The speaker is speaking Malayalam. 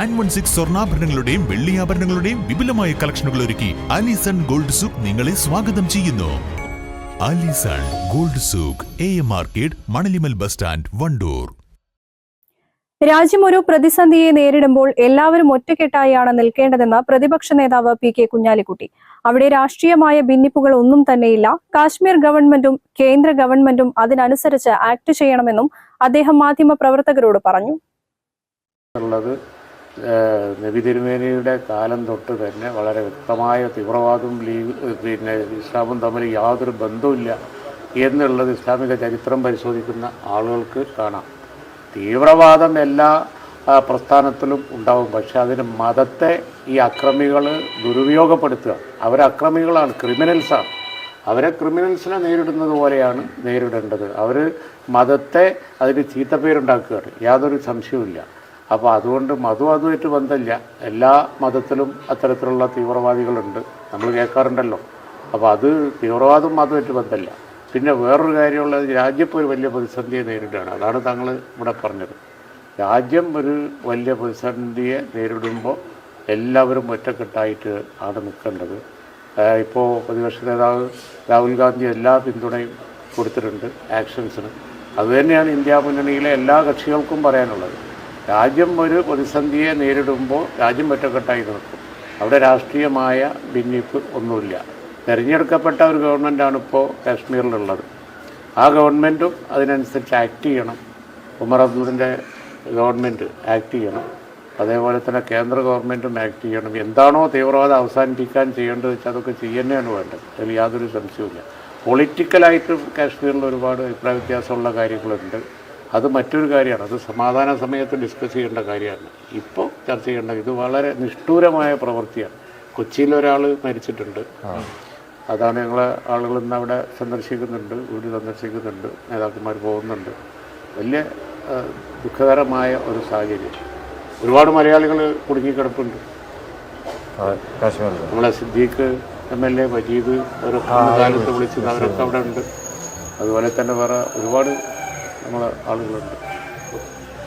നയൻ വൺ സിക്സ് സ്വർണാഭരണങ്ങളുടെയും വെള്ളിയാഭരണങ്ങളുടെയും വിപുലമായ കളക്ഷനുകൾ ഒരുക്കി അലിസൺ ഗോൾഡ് സൂക്ക് നിങ്ങളെ സ്വാഗതം ചെയ്യുന്നു. Alison gold souk A M market Manalimal bus stand Wandoor. രാജ്യം ഒരു പ്രതിസന്ധിയെ നേരിടുമ്പോൾ എല്ലാവരും ഒറ്റക്കെട്ടായാണ് നിൽക്കേണ്ടതെന്ന് പ്രതിപക്ഷ നേതാവ് പി കെ കുഞ്ഞാലിക്കുട്ടി. അവിടെ രാഷ്ട്രീയമായ ഭിന്നിപ്പുകൾ ഒന്നും തന്നെയില്ല. കാശ്മീർ ഗവൺമെന്റും കേന്ദ്ര ഗവൺമെന്റും അതിനനുസരിച്ച് ആക്ട് ചെയ്യണമെന്നും അദ്ദേഹം മാധ്യമ പ്രവർത്തകരോട് പറഞ്ഞു നബി തിരുമേനിയുടെ കാലം തൊട്ട് തന്നെ വളരെ വ്യക്തമായ തീവ്രവാദവും ലീഗ് പിന്നെ ഇസ്ലാമും തമ്മിൽ യാതൊരു ബന്ധവുമില്ല എന്നുള്ളത് ഇസ്ലാമിക ചരിത്രം പരിശോധിക്കുന്ന ആളുകൾക്ക് കാണാം. തീവ്രവാദം എല്ലാ പ്രസ്ഥാനത്തിലും ഉണ്ടാവും. പക്ഷെ അതിന് മതത്തെ ഈ അക്രമികൾ ദുരുപയോഗപ്പെടുത്തുക. അവർ അക്രമികളാണ് ക്രിമിനൽസാണ് അവരെ ക്രിമിനൽസിനെ നേരിടുന്നത് പോലെയാണ് നേരിടേണ്ടത്. അവർ മതത്തെ അതിന് ചീത്തപ്പേരുണ്ടാക്കുകയാണ്. യാതൊരു സംശയവുമില്ല. അപ്പോൾ അതുകൊണ്ട് മതവും അതുമായിട്ട് ബന്ധമില്ല. എല്ലാ മതത്തിലും അത്തരത്തിലുള്ള തീവ്രവാദികളുണ്ട്. നമ്മൾ കേൾക്കാറുണ്ടല്ലോ. അപ്പോൾ അത് തീവ്രവാദവും മതമായിട്ട് ബന്ധമില്ല. പിന്നെ വേറൊരു കാര്യമുള്ളത് രാജ്യം ഇപ്പോൾ ഒരു വലിയ പ്രതിസന്ധിയെ നേരിടുകയാണ്. അതാണ് താങ്കൾ ഇവിടെ പറഞ്ഞത്. രാജ്യം ഒരു വലിയ പ്രതിസന്ധിയെ നേരിടുമ്പോൾ എല്ലാവരും ഒറ്റക്കെട്ടായിട്ട് ആണ് നിൽക്കേണ്ടത്. ഇപ്പോൾ പ്രതിപക്ഷ നേതാവ് രാഹുൽ ഗാന്ധി എല്ലാ പിന്തുണയും കൊടുത്തിട്ടുണ്ട് ആക്ഷൻസിന്. അതുതന്നെയാണ് ഇന്ത്യ മുന്നണിയിലെ എല്ലാ കക്ഷികൾക്കും പറയാനുള്ളത്. രാജ്യം ഒരു പ്രതിസന്ധിയെ നേരിടുമ്പോൾ രാജ്യം ഒറ്റക്കെട്ടായി നിൽക്കും. അവിടെ രാഷ്ട്രീയമായ ഭിന്നിപ്പ് ഒന്നുമില്ല. തിരഞ്ഞെടുക്കപ്പെട്ട ഒരു ഗവൺമെന്റാണ് ഇപ്പോൾ കാശ്മീരിലുള്ളത്. ആ ഗവൺമെന്റും അതിനനുസരിച്ച് ആക്ട് ചെയ്യണം. ഉമർ അബ്ദുലിന്റെ ഗവൺമെന്റ് ആക്ട് ചെയ്യണം. അതേപോലെ തന്നെ കേന്ദ്ര ഗവൺമെന്റും ആക്ട് ചെയ്യണം. എന്താണോ തീവ്രവാദം അവസാനിപ്പിക്കാൻ ചെയ്യേണ്ടത് വെച്ചാൽ അതൊക്കെ ചെയ്യുന്നതാണ് വേണ്ടത്. അതിൽ യാതൊരു സംശയവുമില്ല. പൊളിറ്റിക്കലായിട്ട് കാശ്മീരിൽ ഒരുപാട് അഭിപ്രായ വ്യത്യാസമുള്ള കാര്യങ്ങളുണ്ട്. അത് മറ്റൊരു കാര്യമാണ്. അത് സമാധാന സമയത്ത് ഡിസ്കസ് ചെയ്യേണ്ട കാര്യമാണ്. ഇപ്പോൾ ചർച്ച ചെയ്യേണ്ട ഇത് വളരെ നിഷ്ഠൂരമായ പ്രവൃത്തിയാണ്. കൊച്ചിയിൽ ഒരാൾ മരിച്ചിട്ടുണ്ട്. അതാണ് ഞങ്ങളെ ആളുകൾ ഇന്ന് അവിടെ സന്ദർശിക്കുന്നുണ്ട് വീട് സന്ദർശിക്കുന്നുണ്ട് നേതാക്കന്മാർ പോകുന്നുണ്ട്. വലിയ ദുഃഖകരമായ ഒരു സാഹചര്യം. ഒരുപാട് മലയാളികൾ കുടുങ്ങിക്കിടപ്പുണ്ട്. നമ്മളെ Siddique M L A Majeed ഒരു കാലത്ത് വിളിച്ചത് അവരൊക്കെ അവിടെ ഉണ്ട്. അതുപോലെ തന്നെ വേറെ ഒരുപാട് നമ്മളെ ആളുകളുണ്ട്.